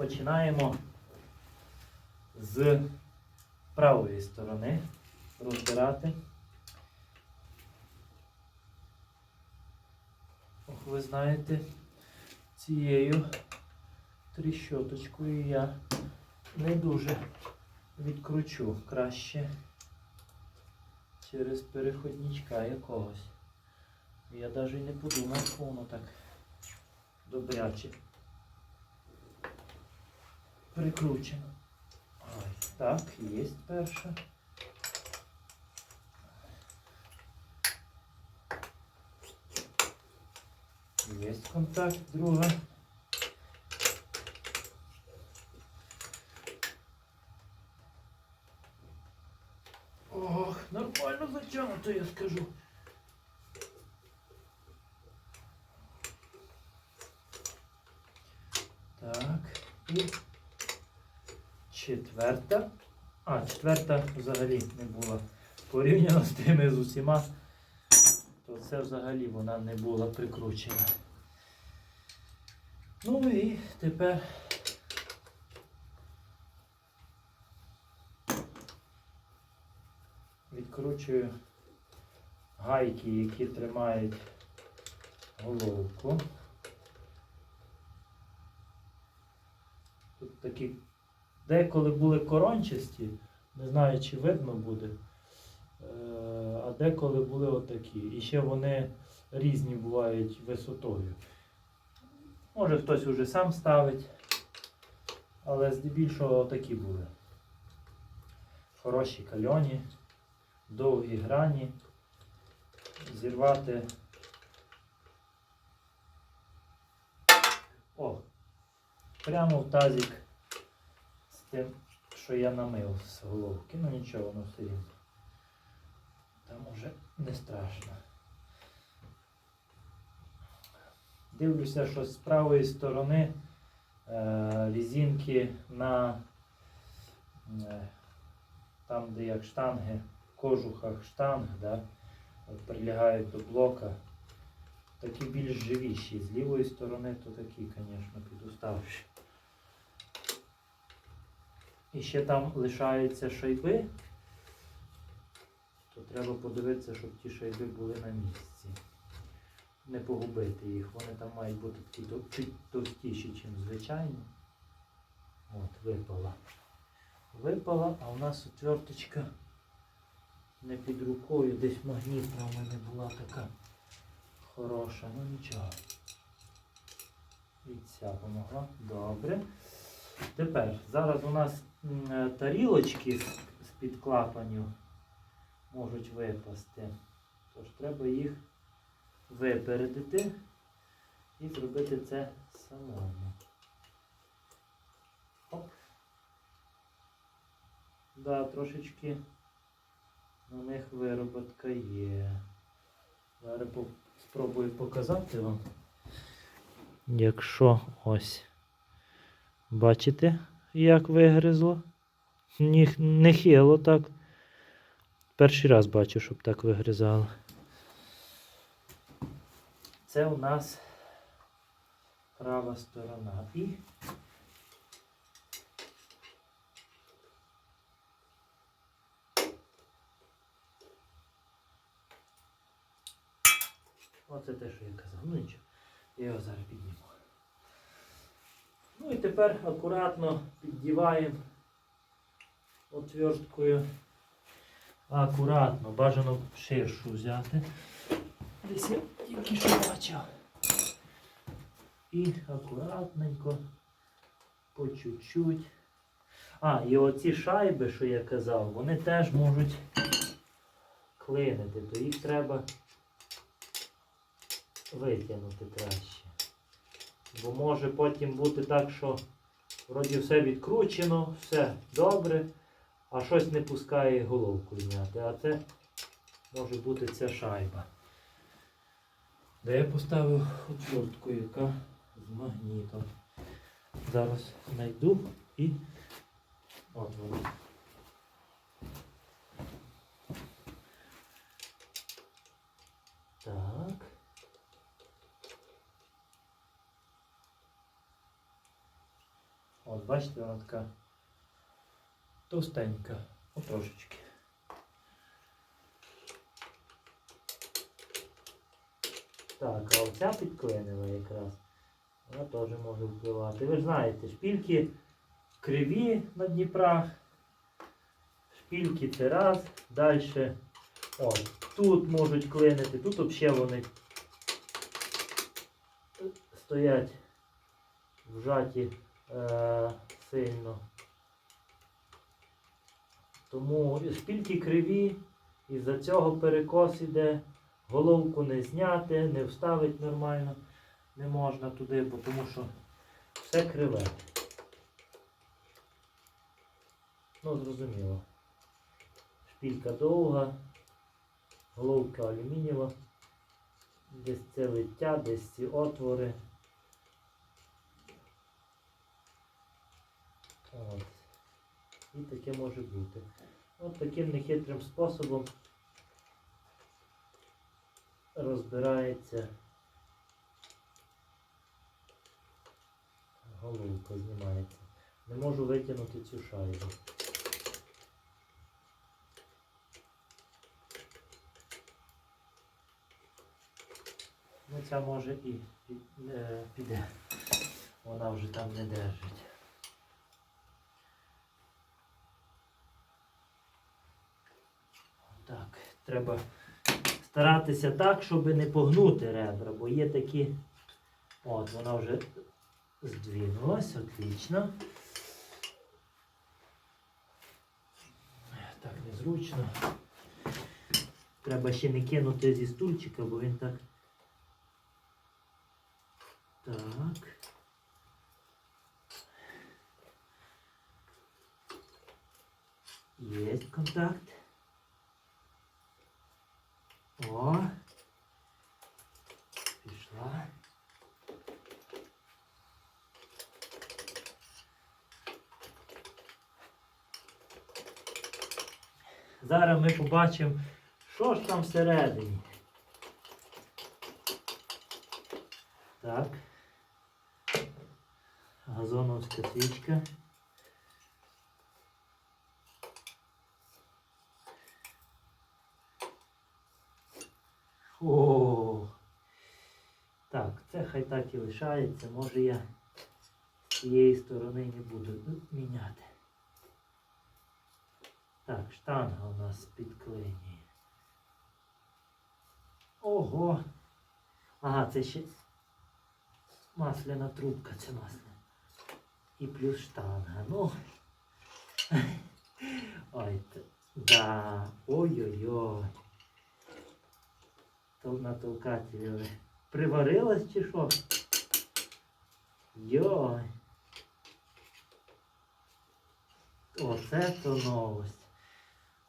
починаємо з правої сторони розбирати. Ох, ви знаєте, цією тріщоточкою я не дуже відкручу краще через переходничка якогось. Я навіть не подумав, що воно так добряче прикручено. Ой, так, є перша. Є контакт, друга. Ох, нормально затягнуто, я скажу. Так, і Четверта. А, четверта взагалі не була. Порівняно з тими з усіма, то це взагалі вона не була прикручена. Ну і тепер відкручую гайки, які тримають головку. Тут такі деколи були корончасті, не знаю, чи видно буде. Е, А деколи були отакі. І ще вони різні бувають висотою. Може хтось уже сам ставить, але здебільшого такі були. Хороші кальоні, довгі грані. Зірвати. О! Прямо в тазик тим, що я намив з головки. Ну нічого, воно все рівно. Там уже не страшно. Дивлюся, що з правої сторони е, різинки на е, там, де як штанги, в кожухах штанг, да, от прилягають до блока. Такі більш живіші. З лівої сторони то такі, звісно, підуставші. І ще там лишаються шайби, то треба подивитися, щоб ті шайби були на місці. Не погубити їх. Вони там мають бути такі товстіші, ніж звичайні. От, випала. Випала, а у нас отверточка не під рукою, десь магнітна у мене була така хороша, ну нічого. І ця помогла. Добре. Тепер, зараз у нас е, тарілочки з-під клапанів можуть випасти. Тож треба їх випередити і зробити це самому. Оп. Да, трошечки на них вироботка є. Зараз спробую показати вам. Якщо ось бачите, як вигризло? Нехило так. Перший раз бачу, щоб так вигризало. Це у нас права сторона. І Оце те, що я казав. Ну нічого. Я його зараз підніму. Ну і тепер акуратно піддіваємо отверткою. Акуратно, бажано ширшу взяти. Десь я тільки що бачив. І акуратненько, по чуть-чуть. А, і оці шайби, що я казав, вони теж можуть клинити, то їх треба витягнути краще. Бо може потім бути так, що вроді все відкручено, все добре, а щось не пускає головку зняти. А це може бути ця шайба. Де я поставив отвертку, яка з магнітом. Зараз знайду і от вона. Так. От, бачите, вона така товстенька. От трошечки. Так, а оця підклинила якраз. Вона теж може впливати. Ви ж знаєте, шпільки криві на Дніпрах. Шпільки це раз. Далі. От, тут можуть клинити, тут взагалі вони стоять вжаті е, сильно. Тому шпільки криві, із-за цього перекос іде, головку не зняти, не вставити нормально не можна туди, бо тому що все криве. Ну, зрозуміло. Шпілька довга, головка алюмінієва, десь це лиття, десь ці отвори. От. І таке може бути. От таким нехитрим способом розбирається головка знімається. Не можу витягнути цю шайбу. Ну ця може і е, піде. Вона вже там не держить. Так, треба старатися так, щоб не погнути ребра, бо є такі. От, вона вже здвинулась, отлично. Так незручно. Треба ще не кинути зі стульчика, бо він так. Так. Есть контакт. О. Пішла. Зараз ми побачимо, що ж там всередині. Так. Газоновська свічка. О. Так, це хай так і лишається. Може я з цієї сторони не буду міняти. Так, штанга у нас підклинює. Ого! Ага, це ще масляна трубка, це масляна. І плюс штанга. Ну. Ой, да. Ой-ой-ой. То на толкателі ви приварилась чи що? Йой. Оце то новость.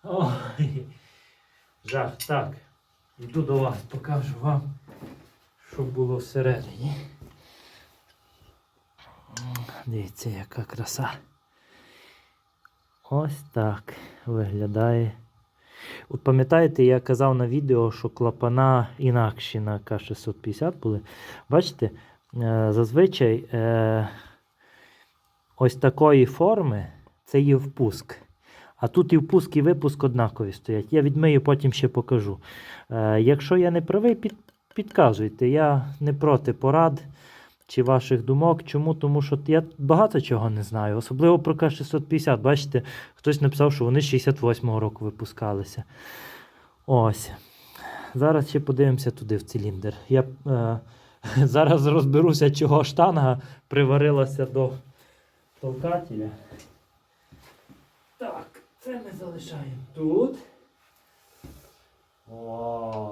Ой, жах. Так. Йду до вас, покажу вам, що було всередині. Дивіться, яка краса. Ось так виглядає. От пам'ятаєте, я казав на відео, що клапана інакші на К650 були. Бачите, е, зазвичай е, ось такої форми це є впуск. А тут і впуск, і випуск однакові стоять. Я відмию, потім ще покажу. Е, якщо я не правий, під, підказуйте. Я не проти порад чи ваших думок. Чому? Тому що я багато чого не знаю. Особливо про К650. Бачите, хтось написав, що вони з 68-го року випускалися. Ось. Зараз ще подивимося туди в циліндр. Я е, зараз розберуся, чого штанга приварилася до толкателя. Так, це ми залишаємо тут. Ой-ой-ой.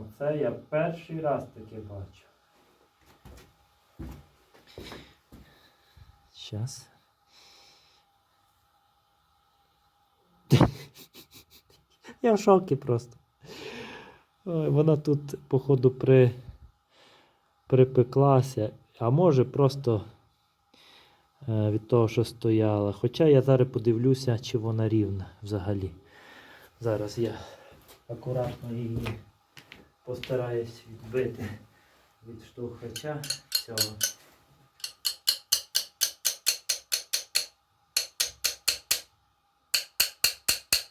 Оце я перший раз таке бачу. Щас. Я в шокі просто. Ой, вона тут, походу, при... припеклася, а може просто е, від того, що стояла. Хоча я зараз подивлюся, чи вона рівна взагалі. Зараз я акуратно її постараюсь відбити відштовхача цього.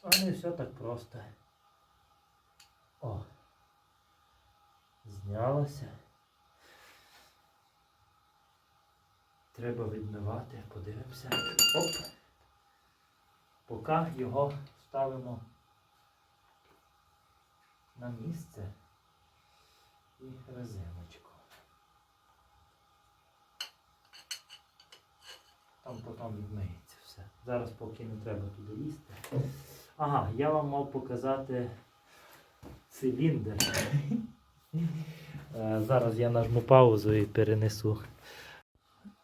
А не все так просто. О. Знялося. Треба відмивати, подивимося. Оп. Поки його ставимо на місце і резиночку. Там потім відмиється все. Зараз поки не треба туди лізти. Ага, я вам мав показати циліндр. Е, Зараз я нажму паузу і перенесу.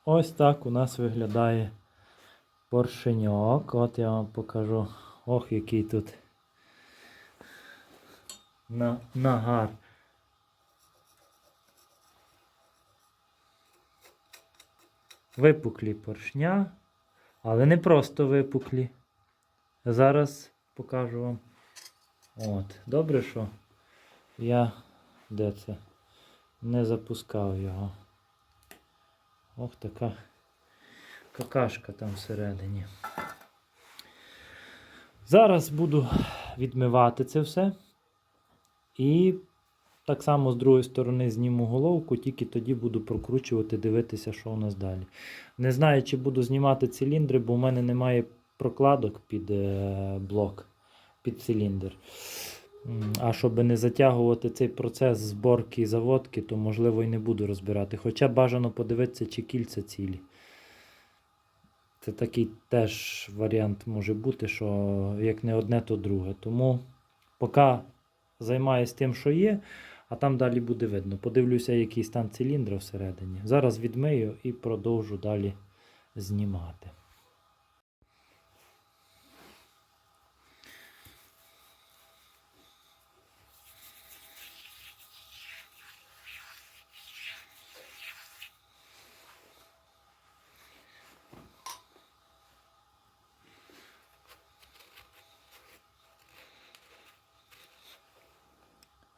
Ось так у нас виглядає поршеньок. От я вам покажу. Ох, який тут на, нагар. Випуклі поршня, але не просто випуклі. Зараз покажу вам. От, добре, що я де це? Не запускав його. Ох, така какашка там всередині. Зараз буду відмивати це все. І так само з другої сторони зніму головку, тільки тоді буду прокручувати, дивитися, що у нас далі. Не знаю, чи буду знімати циліндри, бо в мене немає прокладок під е, блок, під циліндр. А щоб не затягувати цей процес зборки і заводки, то можливо і не буду розбирати. Хоча бажано подивитися, чи кільця цілі. Це такий теж варіант може бути, що як не одне, то друге. Тому поки займаюся тим, що є, а там далі буде видно. Подивлюся, який стан циліндра всередині. Зараз відмию і продовжу далі знімати.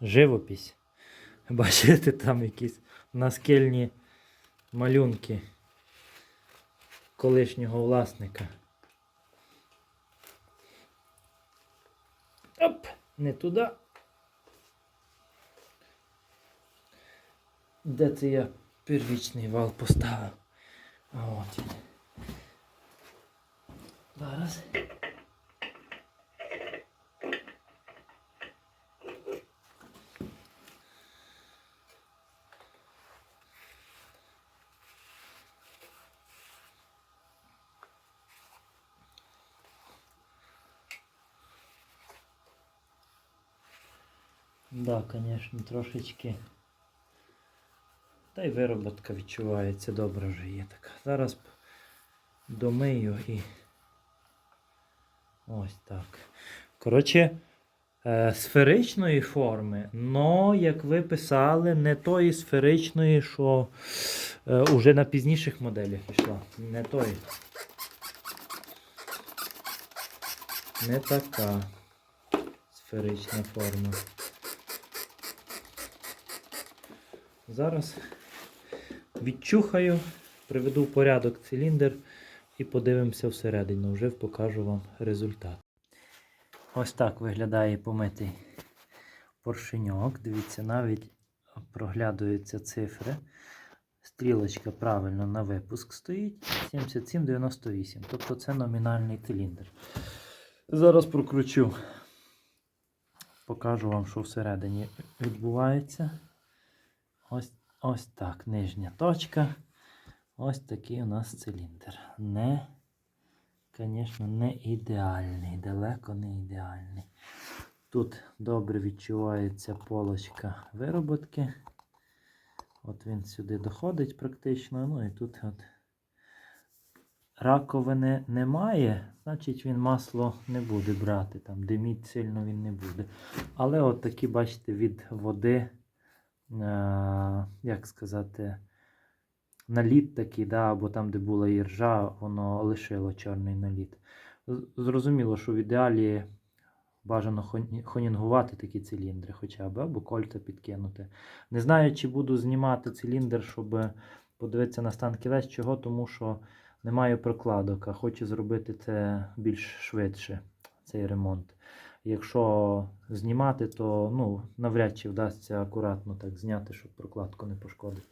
Живопись. Бачите, там якісь наскельні малюнки колишнього власника. Оп, не туди. Де це я первічний вал поставив? От. Зараз. Да, звісно, трошечки. Та й вироботка відчувається, добре вже є така. Зараз домию і ось так. Коротше, е, сферичної форми, но, як ви писали, не тої сферичної, що е, уже на пізніших моделях йшла. Не тої. Не така сферична форма. Зараз відчухаю, приведу в порядок циліндр і подивимося всередину. Вже покажу вам результат. Ось так виглядає помитий поршеньок. Дивіться, навіть проглядуються цифри. Стрілочка правильно на випуск стоїть. 7798. Тобто це номінальний циліндр. Зараз прокручу. Покажу вам, що всередині відбувається. Ось, ось так, нижня точка. Ось такий у нас циліндр. Не, звісно, не ідеальний, далеко не ідеальний. Тут добре відчувається полочка вироботки. От він сюди доходить практично. Ну і тут от раковини немає, значить він масло не буде брати. Там диміть сильно він не буде. Але от такі, бачите, від води як сказати, наліт такий, да, або там, де була іржа, воно лишило чорний наліт. Зрозуміло, що в ідеалі Бажано хонінгувати такі циліндри хоча б, або кольця підкинути. Не знаю, чи буду знімати циліндр, щоб подивитися на стан кілець, чого, тому що не маю прокладок, а хочу зробити це більш швидше, цей ремонт. Якщо знімати, то ну, навряд чи вдасться акуратно так зняти, щоб прокладку не пошкодити.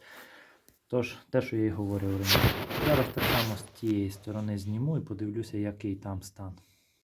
Тож, те, що я і говорив раніше. Зараз так само з тієї сторони зніму і подивлюся, який там стан.